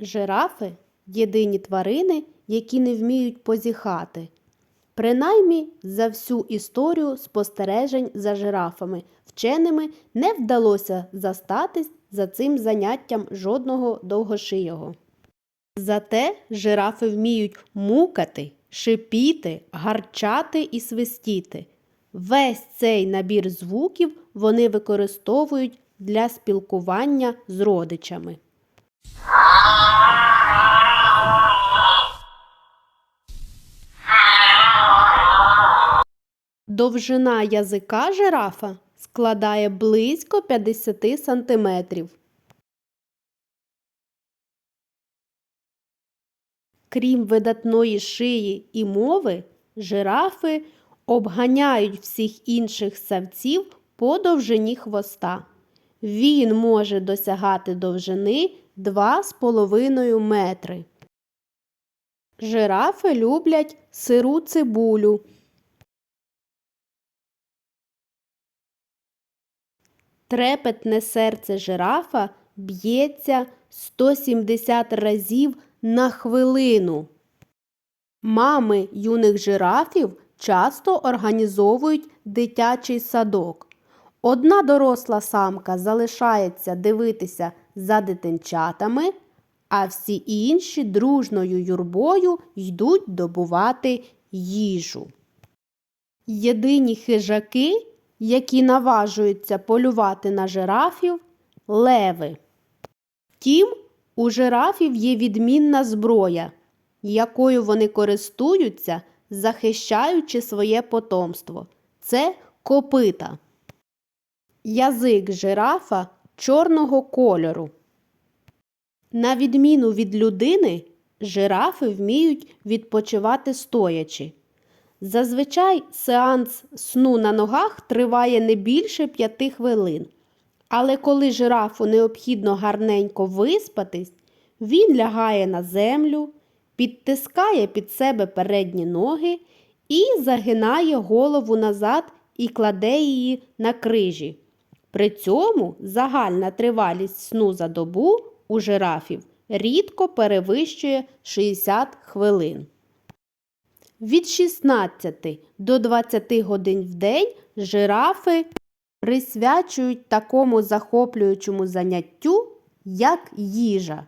Жирафи єдині тварини, які не вміють позіхати. Принаймні за всю історію спостережень за жирафами вченими не вдалося застатись за цим заняттям жодного довгошийого. Зате жирафи вміють мукати, шипіти, гарчати і свистіти. Весь цей набір звуків вони використовують для спілкування з родичами. Довжина язика жирафа складає близько 50 сантиметрів. Крім видатної шиї і мови, жирафи обганяють всіх інших савців по довжині хвоста. Він може досягати довжини 2,5 метри. Жирафи люблять сиру цибулю. Трепетне серце жирафа б'ється 170 разів на хвилину. Мами юних жирафів часто організовують дитячий садок. Одна доросла самка залишається дивитися за дитинчатами, а всі інші дружною юрбою йдуть добувати їжу. Єдині хижаки, які наважуються полювати на жирафів леви. Втім, у жирафів є відмінна зброя, якою вони користуються, захищаючи своє потомство. Це копита. Язик жирафа чорного кольору. На відміну від людини, жирафи вміють відпочивати стоячи. Зазвичай сеанс сну на ногах триває не більше п'яти хвилин. Але коли жирафу необхідно гарненько виспатись, він лягає на землю, підтискає під себе передні ноги і загинає голову назад і кладе її на крижі. При цьому загальна тривалість сну за добу у жирафів рідко перевищує 60 хвилин. Від 16 до 20 годин в день жирафи присвячують такому захоплюючому заняттю, як їжа.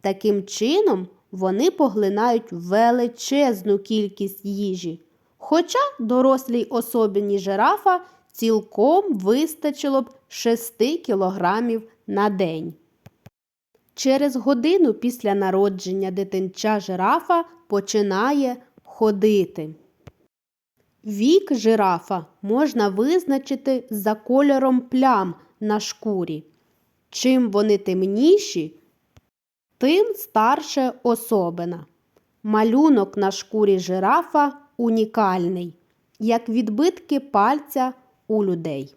Таким чином, вони поглинають величезну кількість їжі. Хоча дорослій особині жирафа цілком вистачило б 6 кілограмів на день. Через годину після народження дитинча жирафа починає ходити. Вік жирафа можна визначити за кольором плям на шкурі. Чим вони темніші, тим старше особина. Малюнок на шкурі жирафа унікальний, як відбитки пальця у людей.